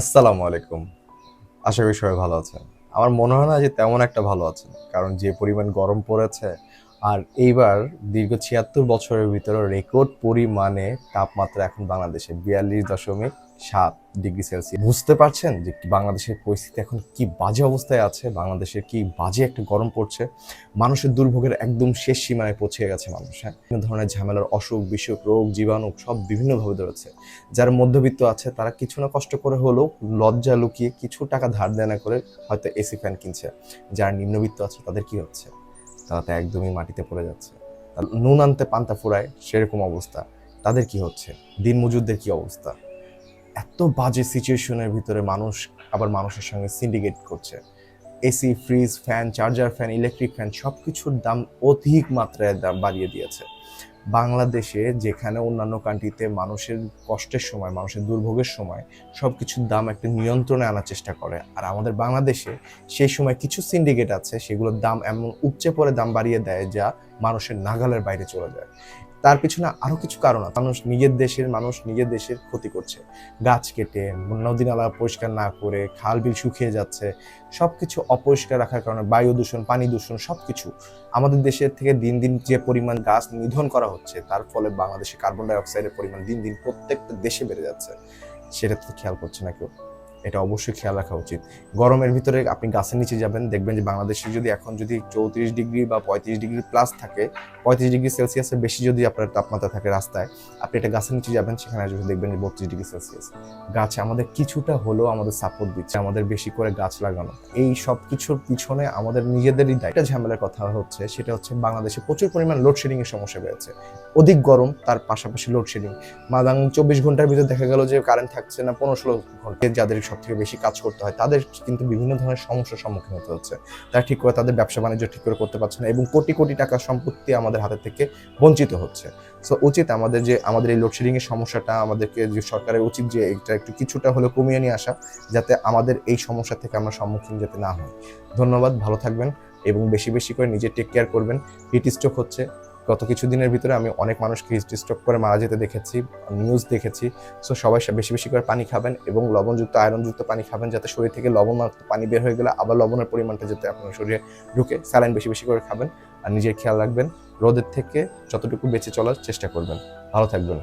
আসসালামু আলাইকুম। আশা করি সবাই ভালো আছেন। আমার মনে হয় না যে তেমন একটা ভালো আছেন, কারণ যে পরিমাণ গরম পড়েছে আর এইবার দীর্ঘ ছিয়াত্তর বছরের ভিতরে রেকর্ড পরিমাণে তাপমাত্রা এখন বাংলাদেশে বিয়াল্লিশ দশমিক সাত ডিগ্রি সেলসিয়াস। বুঝতে পারছেন যে বাংলাদেশের পরিস্থিতি এখন কি বাজে অবস্থায় আছে? বাংলাদেশের কি বাজে একটা গরম পড়ছে? মানুষের দুর্ভোগের একদম শেষ সীমায় পৌঁছে গেছে মানুষ হ্যাঁ? বিভিন্ন ধরনের ঝামেলার অসুখ, বিসুখ, রোগ, জীবাণু, সব বিভিন্নভাবে ধরেছে যারা মধ্যবিত্ত আছে, তারা কিছু না কষ্ট করে হলেও লজ্জা লুকিয়ে কিছু টাকা ধার দেনা করে হয়তো এসি ফ্যান কিনছে। যারা নিম্নবিত্ত আছে, তাদের কি হচ্ছে? তারা তো একদমই মাটিতে পড়ে যাচ্ছে। নুন আনতে পান্তা ফুরায়, সেরকম অবস্থা। তাদের কি হচ্ছে? দিন মজুরদের কি অবস্থা? এত বাজে সিচুয়েশনের ভিতরে মানুষ আবার মানুষের সঙ্গে সিন্ডিকেট করছে। AC, fridge, fan charger fan electric fan সব কিছুর দাম অধিক মাত্রায় দাম বাড়িয়ে দিয়েছে। বাংলাদেশে যেখানে অন্যান্য কান্ট্রিতে মানুষের কষ্টের সময়, মানুষের দুর্ভোগের সময় সব কিছুর দাম একটা নিয়ন্ত্রণে আনার চেষ্টা করে। আর আমাদের বাংলাদেশে সেই সময় কিছু সিন্ডিকেট আছে, সেগুলোর দাম এমন উপচে পড়ে দাম বাড়িয়ে দেয় যা মানুষের নাগালের বাইরে চলে যায়। তার পিছনে আরও কিছু কারণ আছে। মানুষ নিজের দেশের, মানুষ নিজের দেশের ক্ষতি করছে। গাছ কেটে, নদী নালা পরিষ্কার না করে, খাল বিল শুকিয়ে যাচ্ছে, সবকিছু অপরিষ্কার রাখার কারণে বায়ু দূষণ, পানি দূষণ, সবকিছু আমাদের দেশের থেকে দিন দিন যে পরিমাণ গাছ নিধন করা হচ্ছে, তার ফলে বাংলাদেশে কার্বন ডাইঅক্সাইডের পরিমাণ দিন দিন প্রত্যেকটা দেশে বেড়ে যাচ্ছে। সেটা তো খেয়াল করছে না কেউ। এটা অবশ্যই খেয়াল রাখা উচিত। গরমের ভিতরে আপনি গাছের নিচে যাবেন, দেখবেন যে বাংলাদেশে যদি এখন যদি চৌত্রিশ ডিগ্রি বা পঁয়ত্রিশ ডিগ্রি প্লাস থাকে, পঁয়ত্রিশ ডিগ্রি সেলসিয়াসের বেশি যদি আপনার তাপমাত্রা থাকে রাস্তায়, আপনি এটা গাছের নিচে যাবেন, সেখানে যদি দেখবেন যে বত্রিশ ডিগ্রি সেলসিয়াস গাছ আমাদের কিছুটা হলেও আমাদের সাপোর্ট দিচ্ছে, আমাদের বেশি করে গাছ লাগানো। এই সব কিছুর পিছনে আমাদের নিজেদেরই একটা ঝামেলার কথা হচ্ছে, সেটা হচ্ছে বাংলাদেশে প্রচুর পরিমাণ লোডশেডিং এর সমস্যা বেড়েছে অধিক গরম, তার পাশাপাশি লোডশেডিং মাদাং চব্বিশ ঘণ্টার ভিতরে দেখা গেল যে কারেন্ট থাকছে না পনেরো ষোলো ঘণ্টা। যাদের সব থেকে বেশি কাজ করতে হয়, তাদের কিন্তু বিভিন্ন ধরনের সমস্যার সম্মুখীন হতে হচ্ছে। তারা ঠিক করে তাদের ব্যবসা বাণিজ্য ঠিক করে করতে পারছে না এবং কোটি কোটি টাকার সম্পত্তি আমাদের হাতে থেকে বঞ্চিত হচ্ছে। সো উচিত আমাদের যে, আমাদের এই লোডশেডিং এর সমস্যাটা আমাদেরকে যে, সরকারের উচিত যে, এটা একটু কিছুটা হলেও কমিয়ে নিয়ে আসা, যাতে আমাদের এই সমস্যা থেকে আমরা সম্মুখীন যাতে না হই। ধন্যবাদ, ভালো থাকবেন এবং বেশি বেশি করে নিজে টেক কেয়ার করবেন। হিট স্ট্রোক হচ্ছে গত কিছু দিনের ভিতরে আমি অনেক মানুষকে হিস্ট্রিস্ট্রোক স্ট্রোক করে মারা যেতে দেখেছি নিউজ দেখেছি। সো সবাই বেশি বেশি করে পানি খাবেন এবং লবণযুক্ত আয়রনযুক্ত পানি খাবেন যাতে শরীর থেকে লবণাক্ত পানি বের হয়ে গেলে আবার লবণের পরিমাণটা যাতে আপনার শরীরে ঢুকে। স্যালাইন বেশি বেশি করে খাবেন আর নিজের খেয়াল রাখবেন। রোদের থেকে যতটুকু বেঁচে চলার চেষ্টা করবেন। ভালো থাকবেন।